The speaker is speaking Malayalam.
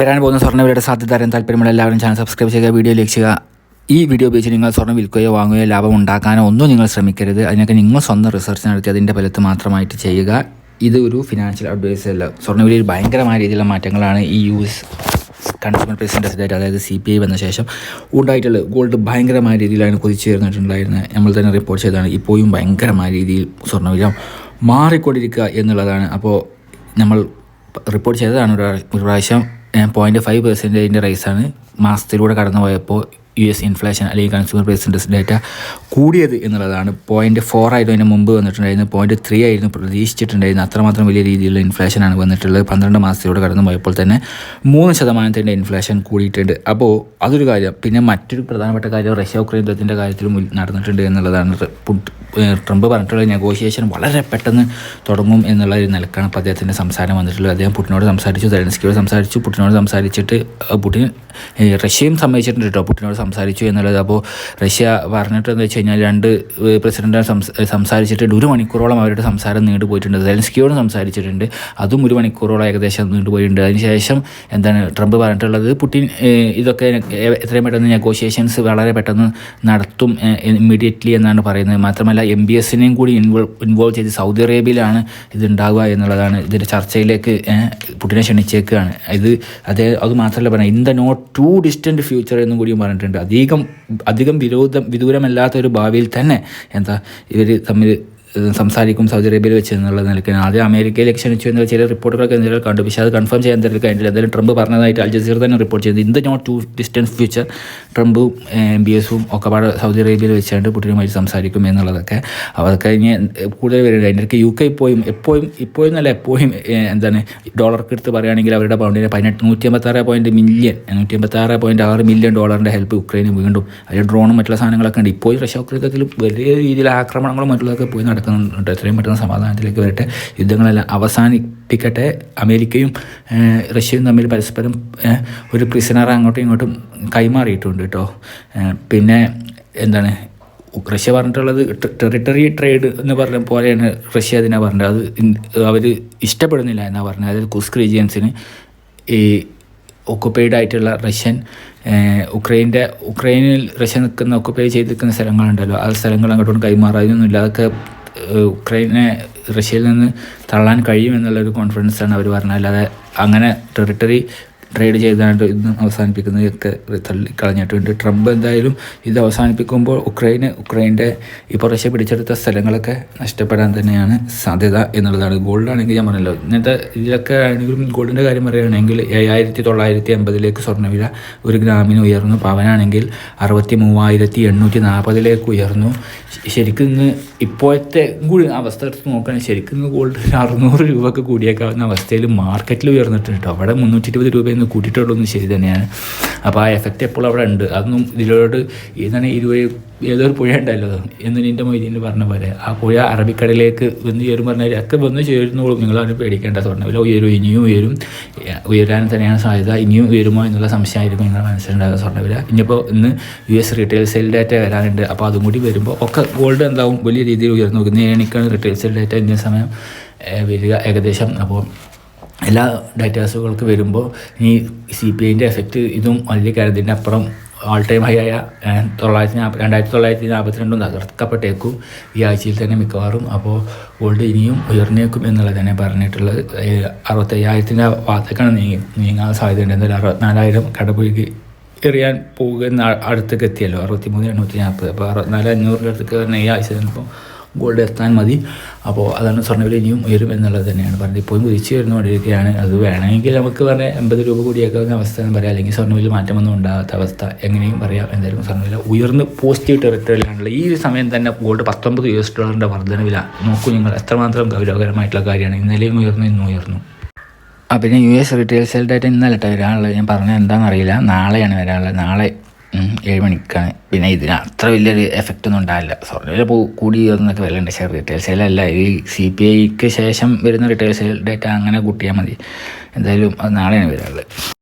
വരാൻ പോകുന്ന സ്വർണവിലയുടെ സാധ്യത അറിയാൻ താല്പര്യമുള്ള എല്ലാവരും ചാനൽ സബ്സ്ക്രൈബ് ചെയ്യുക വീഡിയോ ലൈക്ക് ചെയ്യുക. ഈ വീഡിയോ ഉപയോഗിച്ച് നിങ്ങൾ സ്വർണം വിൽക്കുകയോ വാങ്ങുകയോ ലാഭം ഉണ്ടാക്കാനോ ഒന്നും നിങ്ങൾ ശ്രമിക്കരുത്. അതിനൊക്കെ നിങ്ങൾ സ്വന്തം റിസർച്ച് നടത്തി അതിന്റെ ഫലത്ത് മാത്രമായിട്ട് ചെയ്യുക. ഇത് ഒരു ഫിനാൻഷ്യൽ അഡ്വൈസ് അല്ല. സ്വർണവിലയിൽ ഭയങ്കരമായ രീതിയിലുള്ള മാറ്റങ്ങളാണ് ഈ യു എസ് കൺസ്യൂമർ പ്രൈസ് ഇൻഡെക്സിലായിട്ട് അതായത് സി പി ഐ വന്ന ശേഷം ഉണ്ടായിട്ടുള്ളത്. ഗോൾഡ് ഭയങ്കരമായ രീതിയിലാണ് കുതിച്ചു ചേർന്നിട്ടുണ്ടായിരുന്നത് നമ്മൾ തന്നെ റിപ്പോർട്ട് ചെയ്തതാണ്. ഇപ്പോഴും ഭയങ്കരമായ രീതിയിൽ സ്വർണവില മാറിക്കൊണ്ടിരിക്കുക എന്നുള്ളതാണ്. അപ്പോൾ നമ്മൾ റിപ്പോർട്ട് ചെയ്തതാണ് ഒരു പ്രാവശ്യം. പോയിന്റ് ഫൈവ് പെർസെന്റേജിന്റെ റൈസാണ് മാസത്തിലൂടെ കടന്നു പോയപ്പോൾ യു എസ് ഇൻഫ്ലേഷൻ അല്ലെങ്കിൽ കൺസ്യൂമർ പ്രൈസ് ഇൻഡെക്സ് ഡേറ്റ കൂടിയത് എന്നുള്ളതാണ്. പോയിന്റ് ഫോർ ആയിരുന്നു അതിന് മുമ്പ് വന്നിട്ടുണ്ടായിരുന്നു പോയിന്റ് ത്രീ ആയിരുന്നു പ്രതീക്ഷിച്ചിട്ടുണ്ടായിരുന്നു അത്രമാത്രം വലിയ രീതിയിലുള്ള ഇൻഫ്ലേഷനാണ് വന്നിട്ടുള്ളത്. പന്ത്രണ്ട് മാസത്തിലൂടെ കടന്നു പോയപ്പോൾ തന്നെ മൂന്ന് ശതമാനത്തിന്റെ ഇൻഫ്ലേഷൻ കൂടിയിട്ടുണ്ട്. അപ്പോൾ അതൊരു കാര്യം. പിന്നെ മറ്റൊരു പ്രധാനപ്പെട്ട കാര്യം റഷ്യ ഉക്രൈൻ യുദ്ധത്തിന്റെ കാര്യത്തിലും നടന്നിട്ടുണ്ട് എന്നുള്ളതാണ് ട്രംപ് പറഞ്ഞിട്ടുള്ള നെഗോഷിയേഷൻ വളരെ പെട്ടെന്ന് തുടങ്ങും എന്നുള്ള ഒരു നിലക്കാണ് ഇപ്പോൾ അദ്ദേഹത്തിന്റെ സംസാരം വന്നിട്ടുള്ളത്. അദ്ദേഹം പുട്ടിനോട് സംസാരിച്ചു തെലൻസ്കിയോട് സംസാരിച്ചു. പുട്ടിനോട് സംസാരിച്ചിട്ട് പുട്ടിൻ റഷ്യയും സമ്മതിച്ചിട്ടുണ്ട് കേട്ടോ. പുട്ടിനോട് സംസാരിച്ചു എന്നുള്ളത്. അപ്പോൾ റഷ്യ പറഞ്ഞിട്ട് എന്താ വെച്ച് കഴിഞ്ഞാൽ രണ്ട് പ്രസിഡന്റ് സംസാരിച്ചിട്ടുണ്ട് ഒരു മണിക്കൂറോളം അവരുടെ സംസാരം നീണ്ടു പോയിട്ടുണ്ട്. സെലൻസ്കിയോട് സംസാരിച്ചിട്ടുണ്ട്. അതും ഒരു മണിക്കൂറോളം ഏകദേശം നീണ്ടു പോയിട്ടുണ്ട്. അതിനുശേഷം എന്താണ് ട്രംപ് പറഞ്ഞിട്ടുള്ളത്? പുടിൻ ഇതൊക്കെ എത്രയും പെട്ടെന്ന് നെഗോഷിയേഷൻസ് വളരെ പെട്ടെന്ന് നടത്തും ഇമ്മീഡിയറ്റ്ലി എന്നാണ് പറയുന്നത്. മാത്രമല്ല എം ബി എസിനെയും കൂടി ഇൻവോൾവ് ഇൻവോൾവ് ചെയ്ത് സൗദി അറേബ്യയിലാണ് ഇതുണ്ടാവുക എന്നുള്ളതാണ് ഇതിന്റെ ചർച്ചയിലേക്ക് പുടിനെ ക്ഷണിച്ചേക്കുകയാണ് ഇത് അതേ അത് മാത്രമല്ല പറഞ്ഞത് in the not too distant future എന്നും കൂടിയും പറഞ്ഞിട്ടുണ്ട്. അധികം അധികം വിരോധം വിദൂരമല്ലാത്ത ഒരു ഭാവിയിൽ തന്നെ എന്താ ഇവർ തമ്മിൽ സംസാരിക്കും സൗദി അറേബ്യയിൽ വെച്ച് എന്നുള്ള നിലയ്ക്ക് ആദ്യം അമേരിക്കയിലേക്ക് ക്ഷണിച്ചു എന്നുള്ള ചില റിപ്പോർട്ടുകളൊക്കെ എന്തെങ്കിലും കണ്ടു. പക്ഷേ അത് കൺഫേം ചെയ്യാൻ എന്തെങ്കിലും കഴിഞ്ഞില്ല എന്തായാലും ട്രംപ് പറഞ്ഞതായിട്ട് അൽ ജസീർ തന്നെ റിപ്പോർട്ട് ചെയ്തു in the not too distance future ട്രംപും എം ബി എസും ഒക്കെ പാടെ സൗദി അറേബ്യയിൽ വെച്ചുകൊണ്ട് പുട്ടിനുമായി സംസാരിക്കും എന്നുള്ളതൊക്കെ അപ്പോൾ അത് കഴിഞ്ഞ് കൂടുതൽ വരുന്നുണ്ട്. അതിന്റെ ഇടയ്ക്ക് യു കെ ഇപ്പോഴും എപ്പോഴും ഇപ്പോഴും നല്ല എപ്പോഴും എന്താണ് ഡോളർക്ക് എടുത്ത് പറയുകയാണെങ്കിൽ അവരുടെ പൗണ്ടിന് പതിനെട്ട് നൂറ്റി അമ്പത്താറ് പോയിന്റ് മില്യൺ നൂറ്റി അമ്പത്താറ് പോയിന്റ് ആറ് മില്യൺ ഡോളറിന്റെ ഹെൽപ്പ് ഉക്രൈന് വീണ്ടും. അതിൽ ഡ്രോണും മറ്റുള്ള സാധനങ്ങളൊക്കെ ഉണ്ട്. ഇപ്പോൾ റഷ്യ ഉക്രൈനത്തിൽ വലിയ രീതിയിൽ ആക്രമണങ്ങളും മറ്റുള്ളതൊക്കെ പോയി നടക്കുന്നുണ്ട് എത്രയും പെട്ടെന്ന് സമാധാനത്തിലേക്ക് വരട്ടെ. യുദ്ധങ്ങളെല്ലാം അവസാനിപ്പിക്കട്ടെ. അമേരിക്കയും റഷ്യയും തമ്മിൽ പരസ്പരം ഒരു പ്രിസണർ അങ്ങോട്ടും ഇങ്ങോട്ടും കൈമാറിയിട്ടുണ്ട് കേട്ടോ പിന്നെ എന്താണ്? റഷ്യ പറഞ്ഞിട്ടുള്ളത് ടെറിട്ടറി ട്രേഡ് എന്ന് പറഞ്ഞ പോലെയാണ് റഷ്യ അതിനെ പറഞ്ഞത്. അത് അവർ ഇഷ്ടപ്പെടുന്നില്ല എന്നാണ് പറഞ്ഞത്. അതായത് കുസ്ക് റീജിയൻസിന് ഈ ഒക്കുപ്പൈഡ് ആയിട്ടുള്ള റഷ്യൻ ഉക്രൈന്റെ ഉക്രൈനിൽ റഷ്യ നിൽക്കുന്ന ഒക്കുപ്പൈ ചെയ്ത് നിൽക്കുന്ന സ്ഥലങ്ങളുണ്ടല്ലോ. ആ സ്ഥലങ്ങൾ അങ്ങോട്ടും കൈമാറാതൊന്നുമില്ല അതൊക്കെ ഉക്രൈനെ റഷ്യയിൽ നിന്ന് തള്ളാൻ കഴിയുമെന്നുള്ളൊരു കോൺഫിഡൻസാണ് അവർ പറഞ്ഞത്. അല്ലാതെ അങ്ങനെ ടെറിട്ടറി ട്രേഡ് ചെയ്താണ്ട് ഇന്ന് അവസാനിപ്പിക്കുന്നതൊക്കെ തള്ളിക്കളഞ്ഞിട്ടുണ്ട് ട്രംപ് എന്തായാലും ഇത് അവസാനിപ്പിക്കുമ്പോൾ ഉക്രൈന് ഉക്രൈന്റെ ഇപ്പോൾ റഷ്യ പിടിച്ചെടുത്ത സ്ഥലങ്ങളൊക്കെ നഷ്ടപ്പെടാൻ തന്നെയാണ് സാധ്യത എന്നുള്ളതാണ്. ഗോൾഡാണെങ്കിൽ ഞാൻ പറഞ്ഞല്ലോ ഇന്നത്തെ ഇതിലൊക്കെ ആണെങ്കിലും ഗോൾഡിന്റെ കാര്യം പറയുകയാണെങ്കിൽ ഏഴായിരത്തി തൊള്ളായിരത്തി അമ്പതിലേക്ക് സ്വർണവില ഒരു ഗ്രാമിന് ഉയർന്നു. പവനാണെങ്കിൽ അറുപത്തി മൂവായിരത്തി എണ്ണൂറ്റി നാൽപ്പതിലേക്ക് ഉയർന്നു ശരിക്കും ഇന്ന് ഇപ്പോഴത്തെ കൂടി അവസ്ഥ എടുത്ത് നോക്കുകയാണെങ്കിൽ ശരിക്കും ഗോൾഡ് അറുന്നൂറ് അറുന്നൂറ് രൂപക്ക് കൂടിയേക്കാവുന്ന അവസ്ഥയിൽ മാർക്കറ്റിൽ ഉയർന്നിട്ടുണ്ട്. കേട്ടോ അവിടെ മുന്നൂറ്റി ഇരുപത് രൂപയിൽ നിന്ന് കൂട്ടിയിട്ടുള്ളൊന്നും ശരി തന്നെയാണ്. അപ്പോൾ ആ എഫക്റ്റ് എപ്പോഴും അവിടെ ഉണ്ട്. അതൊന്നും ഇതിലോട് ഇതാണ് ഇരുപത് ഏതൊരു പുഴ ഉണ്ടല്ലോ എന്ന് നിന്റെ മൊയ്തീൻ പറഞ്ഞ പോലെ ആ പുഴ അറബിക്കടലിലേക്ക് വന്ന് ചേരും പറഞ്ഞാൽ ഒക്കെ വന്ന് ചേരുന്നോളും. നിങ്ങളതിന് പേടിക്കേണ്ട സ്വർണവില ഉയരും ഇനിയും ഉയരും. ഉയരാൻ തന്നെയാണ് സാധ്യത. ഇനിയും ഉയരുമോ എന്നുള്ള സംശയമായിരിക്കും നിങ്ങളുടെ മനസ്സിലുണ്ടാകുക സ്വർണവില ഇനിയിപ്പോൾ ഇന്ന് U S retail sale data വരാനുണ്ട്. അപ്പോൾ അതും കൂടി വരുമ്പോൾ ഒക്കെ ഗോൾഡ് എന്താവും? വലിയ രീതിയിൽ ഉയർന്നു നോക്കുന്നത് ഇന്ന് എനിക്കാണ് റീറ്റെയിൽ സെയിൽ ഡാറ്റ ഇന്ത്യൻ സമയം വരിക ഏകദേശം. അപ്പോൾ എല്ലാ ഡാറ്റാസുകൾക്ക് വരുമ്പോൾ ഈ സി പി ഐന്റെ എഫക്റ്റ് ഇതും വലിയ കാര്യത്തിന്റെ അപ്പുറം ഓൾ ടൈം ഹൈ ആയ തൊള്ളായിരത്തി നാൽപ്പത് രണ്ടായിരത്തി തൊള്ളായിരത്തി നാൽപ്പത്തിരണ്ടും തകർക്കപ്പെട്ടേക്കും ഈ ആഴ്ചയിൽ തന്നെ മിക്കവാറും. അപ്പോൾ ഗോൾഡ് ഇനിയും ഉയർന്നേക്കും എന്നുള്ളത് തന്നെ പറഞ്ഞിട്ടുള്ളത്. അറുപത്തയ്യായിരത്തിന്റെ ഭാഗത്തേക്കാണ് നീങ്ങി നീങ്ങാൻ സാധ്യതയുണ്ട്. എന്തായാലും അറുപത്തിനാലായിരം കടപുഴകി എറിയാൻ പോകുന്ന അടുത്തേക്ക് എത്തിയല്ലോ. അറുപത്തി മൂന്ന് എണ്ണൂറ്റി നാൽപ്പത്. അപ്പോൾ അറുപത്തിനാല് അഞ്ഞൂറിന്റെ അടുത്തേക്ക് തന്നെ ഈ ആഴ്ച ചിലപ്പോൾ ഗോൾഡ് എത്താൻ മതി. അപ്പോൾ അതാണ് സ്വർണവില ഇനിയും ഉയരും എന്നുള്ളത് തന്നെയാണ്. പറഞ്ഞത് ഇപ്പോഴും കുതിച്ചു വരുന്നുകൊണ്ടിരിക്കുകയാണ് അത് വേണമെങ്കിൽ നമുക്ക് പറഞ്ഞ എൺപത് രൂപ കൂടിയേക്കാവുന്ന അവസ്ഥ എന്ന് പറയാം. അല്ലെങ്കിൽ സ്വർണവില മാറ്റമൊന്നും ഉണ്ടാകാത്ത അവസ്ഥ. എങ്ങനെയും പറയാം. എന്തായാലും സ്വർണവില ഉയർന്ന് പോസിറ്റീവ് ടെറിട്ടറിയിലാണല്ലോ ഈ ഒരു സമയം തന്നെ ഗോൾഡ് പത്തൊമ്പത് യു എസ് ഡോളറിന്റെ വർധനവില നോക്കൂ നിങ്ങൾ എത്രമാത്രം ഗൗരവകരമായിട്ടുള്ള കാര്യമാണ്. ഇന്നലെയും ഉയർന്നു ഇന്നും ഉയർന്നു. ആ പിന്നെ U S retail sale data ഇന്നലെ വരാനുള്ളത് ഞാൻ പറഞ്ഞത് എന്താണെന്നറിയില്ല. നാളെയാണ് വരാനുള്ളത്. നാളെ ഏഴ് മണിക്കാണ്. പിന്നെ ഇതിന് അത്ര വലിയൊരു എഫക്റ്റ് ഒന്നും ഉണ്ടാവില്ല. സ്വർണവില പോ കൂടി എന്നൊക്കെ വില ഉണ്ട് പക്ഷേ റീറ്റെയിൽ സെയിലല്ല ഈ സി പി ഐക്ക് ശേഷം വരുന്ന റീറ്റെയിൽ സെയിൽ ഡേറ്റ അങ്ങനെ കൂട്ടിയാൽ മതി. എന്തായാലും അത് നാളെയാണ് വരാനുള്ളത്.